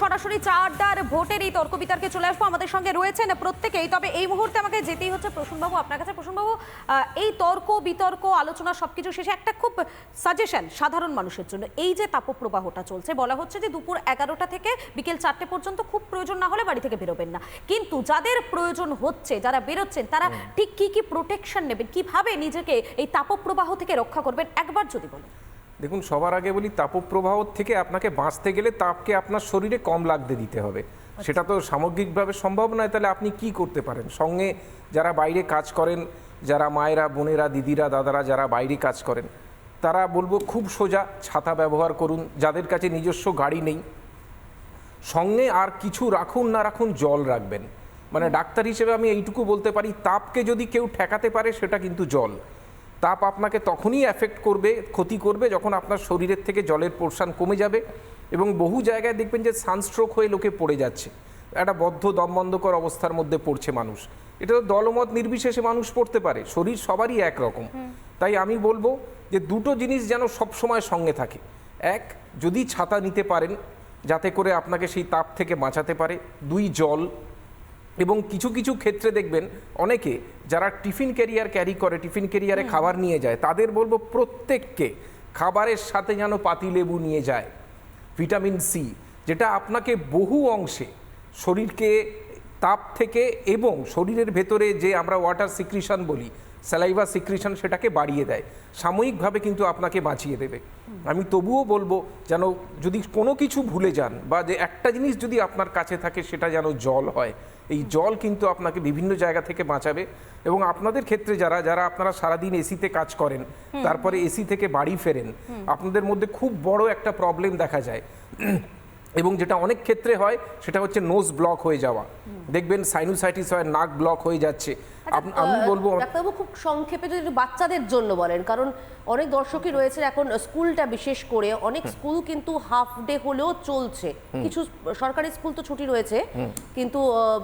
সরাসরি চা আড্ডার ভোটের এই তর্ক বিতর্কে চলে আসব। আমাদের সঙ্গে রয়েছেন প্রত্যেকেই। তবে এই মুহূর্তে আমাকে যেতেই হচ্ছে প্রসূনবাবু আপনার কাছে। প্রসূনবাবু এই তর্ক বিতর্ক আলোচনা সবকিছু শেষে একটা খুব সাজেশন সাধারণ মানুষের জন্য। এই যে তাপপ্রবাহটা চলছে বলা হচ্ছে যে দুপুর এগারোটা থেকে বিকেল চারটে পর্যন্ত খুব প্রয়োজন না হলে বাড়ি থেকে বেরোবেন না। কিন্তু যাদের প্রয়োজন হচ্ছে যারা বেরোচ্ছেন তারা ঠিক কি কি প্রোটেকশন নেবেন? কীভাবে নিজেকে এই তাপপ্রবাহ থেকে রক্ষা করবেন? একবার যদি বলেন। দেখুন সবার আগে বলি তাপপ্রবাহ থেকে আপনাকে বাঁচতে গেলে তাপকে আপনার শরীরে কম লাগতে দিতে হবে। সেটা তো সামগ্রিকভাবে সম্ভব নয় তাহলে আপনি কি করতে পারেন? সঙ্গে যারা বাইরে কাজ করেন যারা মায়েরা বোনেরা দিদিরা দাদারা যারা বাইরে কাজ করেন তারা বলব খুব সোজা ছাতা ব্যবহার করুন যাদের কাছে নিজস্ব গাড়ি নেই। সঙ্গে আর কিছু রাখুন না রাখুন জল রাখবেন। মানে ডাক্তার হিসেবে আমি এইটুকু বলতে পারি তাপকে যদি কেউ ঠেকাতে পারে সেটা কিন্তু জল। তাপ আপনাকে তখনই অ্যাফেক্ট করবে ক্ষতি করবে যখন আপনার শরীরের থেকে জলের পোর্শন কমে যাবে এবং বহু জায়গায় দেখবেন যে সানস্ট্রোক হয়ে লোকে পড়ে যাচ্ছে। একটা বদ্ধ দমবন্ধকর অবস্থার মধ্যে পড়ছে মানুষ। এটা তো দলমত নির্বিশেষে মানুষ পড়তে পারে শরীর সবারই একরকম। তাই আমি বলব যে দুটো জিনিস যেন সবসময় সঙ্গে থাকে। এক যদি ছাতা নিতে পারেন যাতে করে আপনাকে সেই তাপ থেকে বাঁচাতে পারে। দুই জল। এবং কিছু কিছু ক্ষেত্রে দেখবেন অনেকে যারা টিফিন ক্যারিয়ার ক্যারি করে টিফিন ক্যারিয়ারে খাবার নিয়ে যায় তাদের বলব প্রত্যেককে খাবারের সাথে যেন পাতিলেবু নিয়ে যায় ভিটামিন সি যেটা আপনাকে বহু অংশে শরীরকে তাপ থেকে এবং শরীরের ভেতরে যে আমরা ওয়াটার সিক্রিশন বলি স্যালাইভা সিক্রিশন সেটাকে বাড়িয়ে দেয়। সাময়িকভাবে কিন্তু আপনাকে বাঁচিয়ে দেবে। আমি তবুও বলব যেন যদি কোনো কিছু ভুলে যান বা যে একটা জিনিস যদি আপনার কাছে থাকে সেটা যেন জল হয়। এই জল কিন্তু আপনাকে বিভিন্ন জায়গা থেকে বাঁচাবে এবং আপনাদের ক্ষেত্রে যারা যারা আপনারা সারাদিন এসিতে কাজ করেন তারপরে এসি থেকে বাড়ি ফেরেন আপনাদের মধ্যে খুব বড় একটা প্রবলেম দেখা যায়। এবং যেটা অনেক ক্ষেত্রে হয় সেটা হচ্ছে নোজ ব্লক হয়ে যাওয়া। দেখবেন সাইনোসাইটিস হয় নাক ব্লক হয়ে যাচ্ছে। আমি আচ্ছা, বলব আহ, ডাক্তারবাবু খুব সংক্ষেপে যদি বাচ্চাদের জন্য বলেন কারণ অনেক দর্শকই রয়েছে এখন স্কুলটা বিশেষ করে অনেক স্কুল কিন্তু হাফ ডে হলেও চলছে। কিছু সরকারি স্কুল তো ছুটি রয়েছে কিন্তু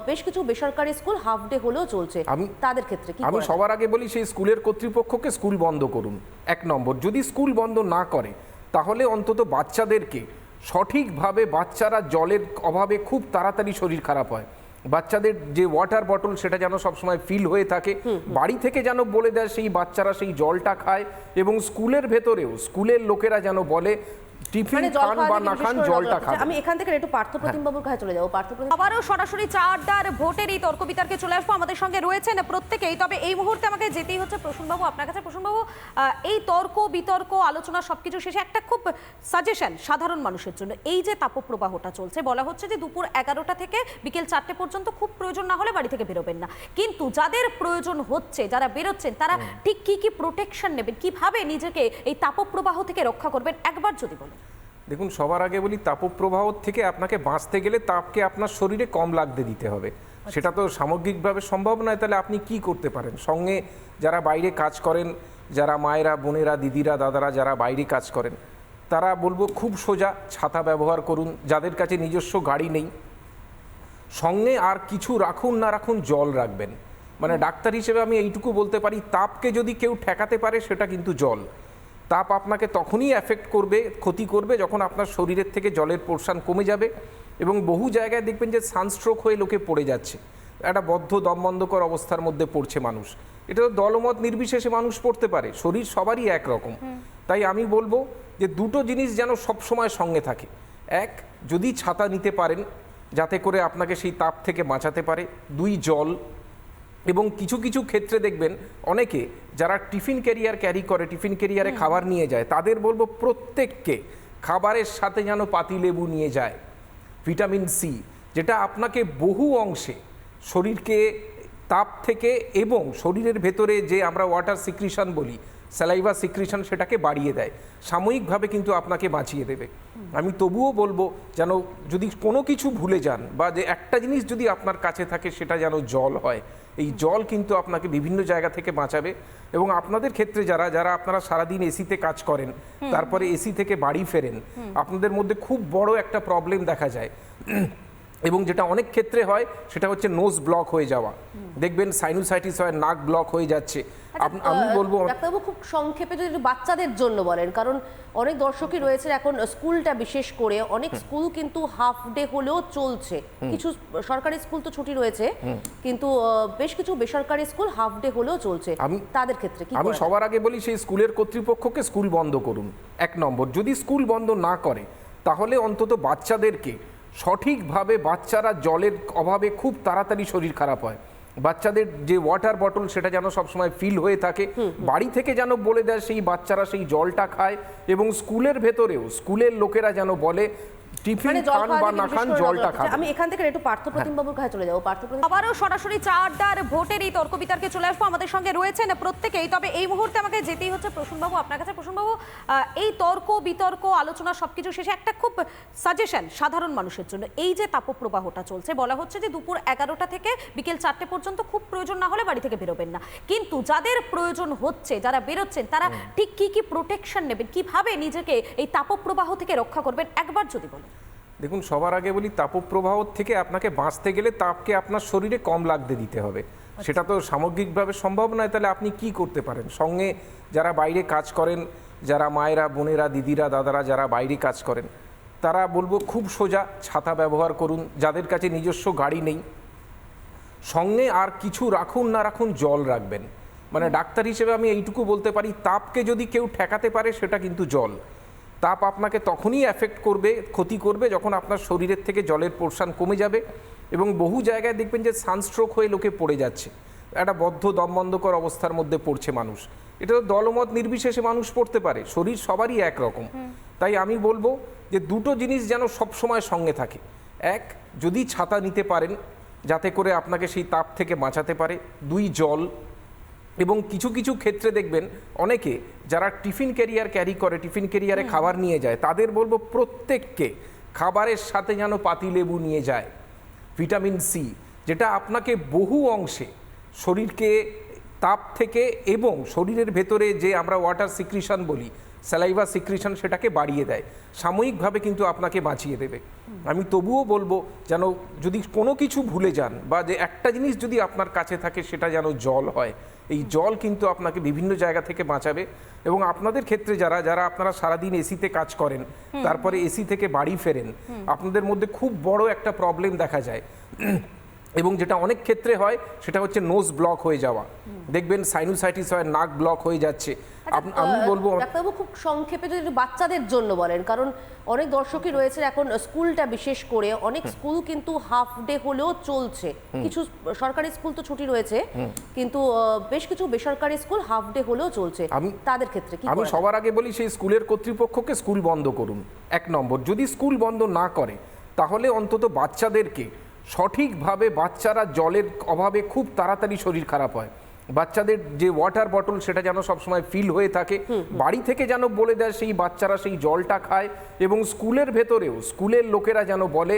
বেশ কিছু বেসরকারি স্কুল হাফ ডে হলেও চলছে। আমি- তাদের ক্ষেত্রে কি আমি সবার আগে বলি সেই স্কুলের কর্তৃপক্ষকে স্কুল বন্ধ করুন এক নম্বর। যদি স্কুল বন্ধ না করে তাহলে অন্তত বাচ্চাদেরকে সঠিকভাবে বাচ্চারা জলের অভাবে খুব তাড়াতাড়ি শরীর খারাপ হয়। বাচ্চাদের যে ওয়াটার বটল সেটা যেন সবসময় ফিল হয়ে থাকে। বাড়ি থেকে যেন বলে দেয় সেই বাচ্চারা সেই জলটা খায় এবং স্কুলের ভেতরেও স্কুলের লোকেরা যেন বলে টিফিন মানে খান বা না খান জলটা খান আমি এখান থেকে একটু পার্থপ্রতিম বাবুর কাছে চলে যাব। পার্থপ্রতিম আবারও সরাসরি চা আড্ডার ভোটের এই তর্ক বিতর্কে চলে আসব। আমাদের সঙ্গে রয়েছেন প্রত্যেকেই তবে এই মুহূর্তে আমাকে যেতেই হচ্ছে প্রসূনবাবু আপনার কাছে। প্রসূনবাবু এই তর্ক বিতর্ক আলোচনা সবকিছু শেষে একটা খুব সাজেশন সাধারণ মানুষের জন্য। এই যে তাপপ্রবাহটা চলছে বলা হচ্ছে যে দুপুর এগারোটা থেকে বিকেল চারটে পর্যন্ত খুব প্রয়োজন না হলে বাড়ি থেকে বেরোবেন না। কিন্তু যাদের প্রয়োজন হচ্ছে যারা বেরোচ্ছেন তারা ঠিক কি কি প্রোটেকশন নেবেন? কীভাবে নিজেকে এই তাপপ্রবাহ থেকে রক্ষা করবেন? একবার যদি বলেন। দেখুন সবার আগে বলি তাপপ্রবাহ থেকে আপনাকে বাঁচতে গেলে তাপকে আপনার শরীরে কম লাগতে দিতে হবে। সেটা তো সামগ্রিকভাবে সম্ভব নয় তাহলে আপনি কি করতে পারেন? সঙ্গে যারা বাইরে কাজ করেন যারা মায়েরা বোনেরা দিদিরা দাদারা যারা বাইরে কাজ করেন তারা বলব খুব সোজা ছাতা ব্যবহার করুন যাদের কাছে নিজস্ব গাড়ি নেই। সঙ্গে আর কিছু রাখুন না রাখুন জল রাখবেন। মানে ডাক্তার হিসেবে আমি এইটুকু বলতে পারি তাপকে যদি কেউ ঠেকাতে পারে সেটা কিন্তু জল। তাপ আপনাকে তখনই অ্যাফেক্ট করবে ক্ষতি করবে যখন আপনার শরীরের থেকে জলের পোর্শন কমে যাবে এবং বহু জায়গায় দেখবেন যে সানস্ট্রোক হয়ে লোকে পড়ে যাচ্ছে। একটা বদ্ধ দমবন্ধকর অবস্থার মধ্যে পড়ছে মানুষ। এটা তো দলমত নির্বিশেষে মানুষ পড়তে পারে শরীর সবারই একরকম তাই আমি বলব যে দুটো জিনিস যেন সবসময় সঙ্গে থাকে। এক যদি ছাতা নিতে পারেন যাতে করে আপনাকে সেই তাপ থেকে বাঁচাতে পারে। দুই জল। এবং কিছু কিছু ক্ষেত্রে দেখবেন অনেকে যারা টিফিন ক্যারিয়ার ক্যারি করে টিফিন ক্যারিয়ারে খাবার নিয়ে যায় তাদের বলব প্রত্যেককে খাবারের সাথে যেন পাতিলেবু নিয়ে যায় ভিটামিন সি যেটা আপনাকে বহু অংশে শরীরকে তাপ থেকে এবং শরীরের ভেতরে যে আমরা ওয়াটার সিক্রিশন বলি স্যালাইভা সিক্রিশন সেটাকে বাড়িয়ে দেয়। সাময়িকভাবে কিন্তু আপনাকে বাঁচিয়ে দেবে। আমি তবুও বলব যেন যদি কোনো কিছু ভুলে যান বা যে একটা জিনিস যদি আপনার কাছে থাকে সেটা যেন জল হয়। এই জল কিন্তু আপনাকে বিভিন্ন জায়গা থেকে বাঁচাবে এবং আপনাদের ক্ষেত্রে যারা যারা আপনারা সারাদিন এসিতে কাজ করেন তারপরে এসি থেকে বাড়ি ফেরেন আপনাদের মধ্যে খুব বড় একটা প্রবলেম দেখা যায়। এবং যেটা অনেক ক্ষেত্রে হয় সেটা হচ্ছে নোজ ব্লক হয়ে যাওয়া। দেখবেন সাইনোসাইটিস হয় নাক ব্লক হয়ে যাচ্ছে। আমি আচ্ছা, বলব ডাক্তারবাবু খুব সংক্ষেপে যদি বাচ্চাদের জন্য বলেন কারণ অনেক দর্শকই রয়েছে এখন স্কুলটা বিশেষ করে অনেক স্কুল কিন্তু হাফ ডে হলেও চলছে। কিছু সরকারি স্কুল তো ছুটি রয়েছে কিন্তু বেশ কিছু বেসরকারি স্কুল হাফ ডে হলেও চলছে। আমি- তাদের ক্ষেত্রে কি আমি সবার আগে বলি সেই স্কুলের কর্তৃপক্ষকে স্কুল বন্ধ করুন এক নম্বর। যদি স্কুল বন্ধ না করে তাহলে অন্তত বাচ্চাদেরকে সঠিকভাবে বাচ্চারা জলের অভাবে খুব তাড়াতাড়ি শরীর খারাপ হয়। বাচ্চাদের যে ওয়াটার বটল সেটা যেন সবসময় ফিল হয়ে থাকে। বাড়ি থেকে যেন বলে দেয় সেই বাচ্চারা সেই জলটা খায় এবং স্কুলের ভেতরেও স্কুলের লোকেরা যেন বলে টিফিন মানে খান বা না খান জলটা খান আমি এখান থেকে একটু পার্থপ্রতিম বাবুর কাছে চলে যাব। পার্থপ্রতিম আবারও সরাসরি চা আড্ডার ভোটের এই তর্ক বিতর্কে চলে আসব। আমাদের সঙ্গে রয়েছেন প্রত্যেকেই তবে এই মুহূর্তে আমাকে যেতেই হচ্ছে প্রসূনবাবু আপনার কাছে। প্রসূনবাবু এই তর্ক বিতর্ক আলোচনা সবকিছু শেষে একটা খুব সাজেশন সাধারণ মানুষের জন্য। এই যে তাপপ্রবাহটা চলছে বলা হচ্ছে যে দুপুর এগারোটা থেকে বিকেল চারটে পর্যন্ত খুব প্রয়োজন না হলে বাড়ি থেকে বেরোবেন না। কিন্তু যাদের প্রয়োজন হচ্ছে যারা বেরোচ্ছেন তারা ঠিক কি কি প্রোটেকশন নেবেন? কীভাবে নিজেকে এই তাপপ্রবাহ থেকে রক্ষা করবেন? একবার যদি বলেন। দেখুন সবার আগে বলি তাপপ্রবাহ থেকে আপনাকে বাঁচতে গেলে তাপকে আপনার শরীরে কম লাগতে দিতে হবে। সেটা তো সামগ্রিকভাবে সম্ভব নয় তাহলে আপনি কি করতে পারেন? সঙ্গে যারা বাইরে কাজ করেন যারা মায়েরা বোনেরা দিদিরা দাদারা যারা বাইরে কাজ করেন তারা বলব খুব সোজা ছাতা ব্যবহার করুন যাদের কাছে নিজস্ব গাড়ি নেই। সঙ্গে আর কিছু রাখুন না রাখুন জল রাখবেন। মানে ডাক্তার হিসেবে আমি এইটুকু বলতে পারি তাপকে যদি কেউ ঠেকাতে পারে সেটা কিন্তু জল। তাপ আপনাকে তখনই অ্যাফেক্ট করবে ক্ষতি করবে যখন আপনার শরীরের থেকে জলের পোর্শন কমে যাবে এবং বহু জায়গায় দেখবেন যে সানস্ট্রোক হয়ে লোকে পড়ে যাচ্ছে। একটা বদ্ধ দমবন্ধকর অবস্থার মধ্যে পড়ছে মানুষ। এটা তো দলমত নির্বিশেষে মানুষ পড়তে পারে শরীর সবারই একরকম তাই আমি বলব যে দুটো জিনিস যেন সবসময় সঙ্গে থাকে। এক যদি ছাতা নিতে পারেন যাতে করে আপনাকে সেই তাপ থেকে বাঁচাতে পারে। দুই জল। এবং কিছু কিছু ক্ষেত্রে দেখবেন অনেকে যারা টিফিন ক্যারিয়ার ক্যারি করে টিফিন ক্যারিয়ারে খাবার নিয়ে যায় তাদের বলব প্রত্যেককে খাবারের সাথে যেন পাতিলেবু নিয়ে যায় ভিটামিন সি যেটা আপনাকে বহু অংশে শরীরকে তাপ থেকে এবং শরীরের ভেতরে যে আমরা ওয়াটার সিক্রিশন বলি স্যালাইভা সিক্রিশন সেটাকে বাড়িয়ে দেয়। সাময়িকভাবে কিন্তু আপনাকে বাঁচিয়ে দেবে। আমি তবুও বলব যেন যদি কোনো কিছু ভুলে যান বা যে একটা জিনিস যদি আপনার কাছে থাকে সেটা যেন জল হয় এই জল কিন্তু আপনাকে বিভিন্ন জায়গা থেকে বাঁচাবে এবং আপনাদের ক্ষেত্রে যারা যারা আপনারা সারাদিন এসিতে কাজ করেন তারপরে এসি থেকে বাড়ি ফেরেন আপনাদের মধ্যে খুব বড় একটা প্রবলেম দেখা যায়। এবং যেটা অনেক ক্ষেত্রে হয় সেটা হচ্ছে নোজ ব্লক হয়ে যাওয়া। দেখবেন সাইনোসাইটিস হয় নাক ব্লক হয়ে যাচ্ছে। আমি আচ্ছা, বলব ডাক্তারবাবু খুব সংক্ষেপে যদি বাচ্চাদের জন্য বলেন কারণ অনেক দর্শকই রয়েছে এখন স্কুলটা বিশেষ করে অনেক স্কুল কিন্তু হাফ ডে হলেও চলছে। কিছু সরকারি স্কুল তো ছুটি রয়েছে কিন্তু বেশ কিছু বেসরকারি স্কুল হাফ ডে হলেও চলছে। আমি- তাদের ক্ষেত্রে কি আমি সবার আগে বলি সেই স্কুলের কর্তৃপক্ষকে স্কুল বন্ধ করুন। এক নম্বর যদি স্কুল বন্ধ না করে তাহলে অন্তত বাচ্চাদেরকে সঠিকভাবে বাচ্চারা জলের অভাবে খুব তাড়াতাড়ি শরীর খারাপ হয়। বাচ্চাদের যে ওয়াটার বটল সেটা যেন সবসময় ফিল হয়ে থাকে। বাড়ি থেকে যেন বলে দেয় সেই বাচ্চারা সেই জলটা খায় এবং স্কুলের ভেতরেও স্কুলের লোকেরা যেন বলে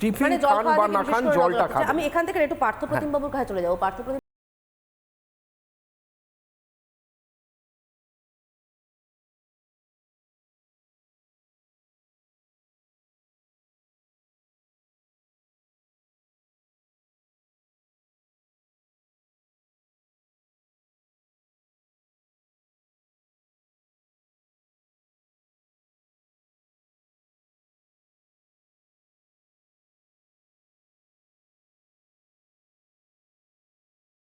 টিফিন মানে খান বা না খান জলটা খায় খান আমি এখান থেকে একটু পার্থপ্রতিম বাবুর কাছে চলে যাব। পার্থপ্রতিম